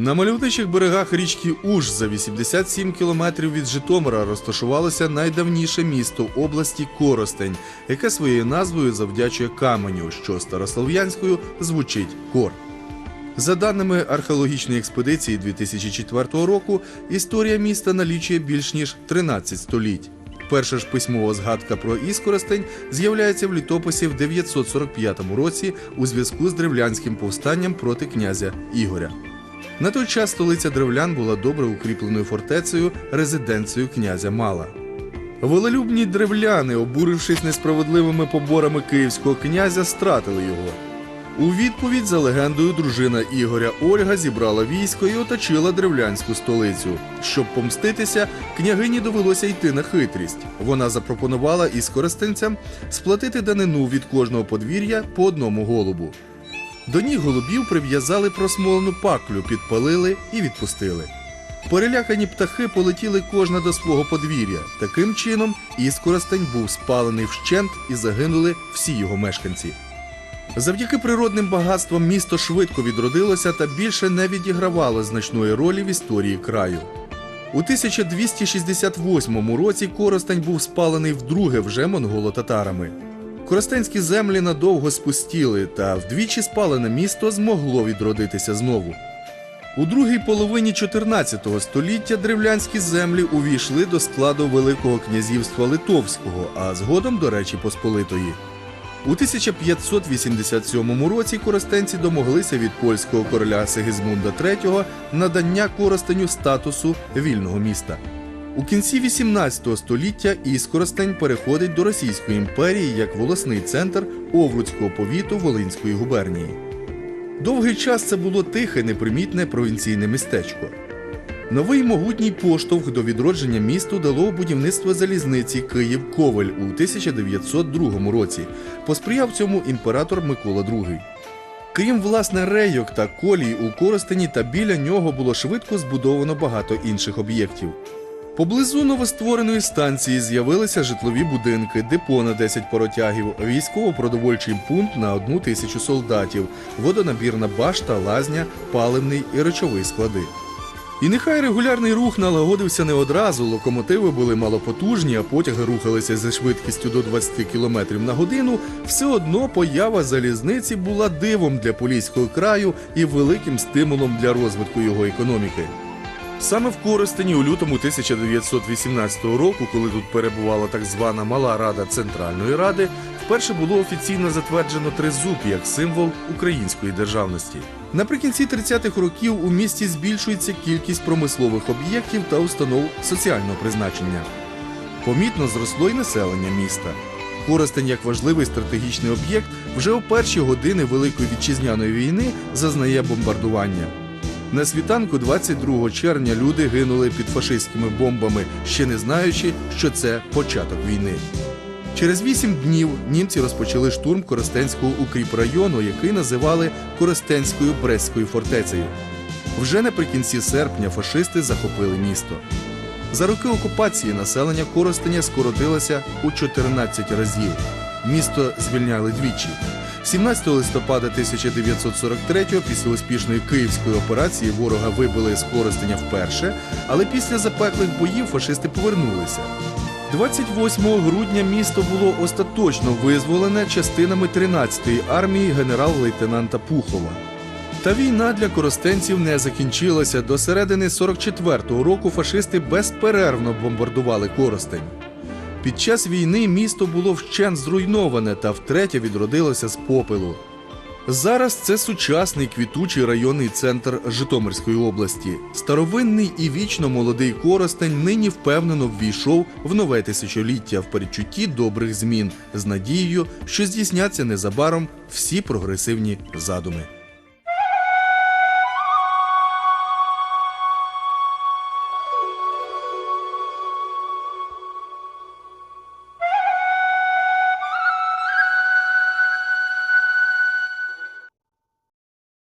На мальовничих берегах річки Уж за 87 кілометрів від Житомира розташувалося найдавніше місто області Коростень, яке своєю назвою завдячує каменю, що старослов'янською звучить кор. За даними археологічної експедиції 2004 року, історія міста налічує більш ніж 13 століть. Перша ж письмова згадка про Іскоростень з'являється в літописі в 945 році у зв'язку з древлянським повстанням проти князя Ігоря. На той час столиця древлян була добре укріпленою фортецею, резиденцією князя Мала. Волелюбні древляни, обурившись несправедливими поборами київського князя, стратили його. У відповідь за легендою дружина Ігоря Ольга зібрала військо і оточила древлянську столицю. Щоб помститися, княгині довелося йти на хитрість. Вона запропонувала іскористенцям сплатити данину від кожного подвір'я по одному голубу. До ніг голубів прив'язали просмолену паклю, підпалили і відпустили. Перелякані птахи полетіли кожна до свого подвір'я. Таким чином, іскоростень був спалений вщент і загинули всі його мешканці. Завдяки природним багатствам місто швидко відродилося та більше не відігравало значної ролі в історії краю. У 1268 році Коростень був спалений вдруге вже монголо-татарами. Коростенські землі надовго спустіли, та вдвічі спалене місто змогло відродитися знову. У другій половині 14 століття древлянські землі увійшли до складу Великого князівства Литовського, а згодом до Речі Посполитої. У 1587 році коростенці домоглися від польського короля Сигизмунда III надання Коростеню статусу вільного міста. У кінці 18 століття Іскоростень переходить до Російської імперії як волосний центр Овруцького повіту Волинської губернії. Довгий час це було тихе, непримітне провінційне містечко. Новий могутній поштовх до відродження місту дало будівництво залізниці Київ-Ковель у 1902 році. Посприяв цьому імператор Микола II. Крім власне рейок та колій у Коростені та біля нього було швидко збудовано багато інших об'єктів. Поблизу новоствореної станції з'явилися житлові будинки, депо на 10 паротягів, військово-продовольчий пункт на одну тисячу солдатів, водонабірна башта, лазня, паливний і речовий склади. І нехай регулярний рух налагодився не одразу, локомотиви були малопотужні, а потяги рухалися зі швидкістю до 20 км на годину, все одно поява залізниці була дивом для Поліського краю і великим стимулом для розвитку його економіки. Саме в Коростені у лютому 1918 року, коли тут перебувала так звана Мала Рада Центральної Ради, вперше було офіційно затверджено тризуб як символ української державності. Наприкінці 30-х років у місті збільшується кількість промислових об'єктів та установ соціального призначення. Помітно зросло й населення міста. Коростень як важливий стратегічний об'єкт вже у перші години Великої вітчизняної війни зазнає бомбардування. На світанку 22 червня люди гинули під фашистськими бомбами, ще не знаючи, що це початок війни. Через вісім днів німці розпочали штурм Коростенського укріпрайону, який називали Коростенською Брестською фортецею. Вже наприкінці серпня фашисти захопили місто. За роки окупації населення Коростеня скоротилося у 14 разів. Місто звільняли двічі. 17 листопада 1943-го після успішної київської операції ворога вибили з Коростеня вперше, але після запеклих боїв фашисти повернулися. 28 грудня місто було остаточно визволене частинами 13-ї армії генерал-лейтенанта Пухова. Та війна для коростенців не закінчилася. До середини 44-го року фашисти безперервно бомбардували Коростень. Під час війни місто було вщент зруйноване та втретє відродилося з попелу. Зараз це сучасний квітучий районний центр Житомирської області. Старовинний і вічно молодий Коростень нині впевнено ввійшов в нове тисячоліття в передчутті добрих змін з надією, що здійсняться незабаром всі прогресивні задуми.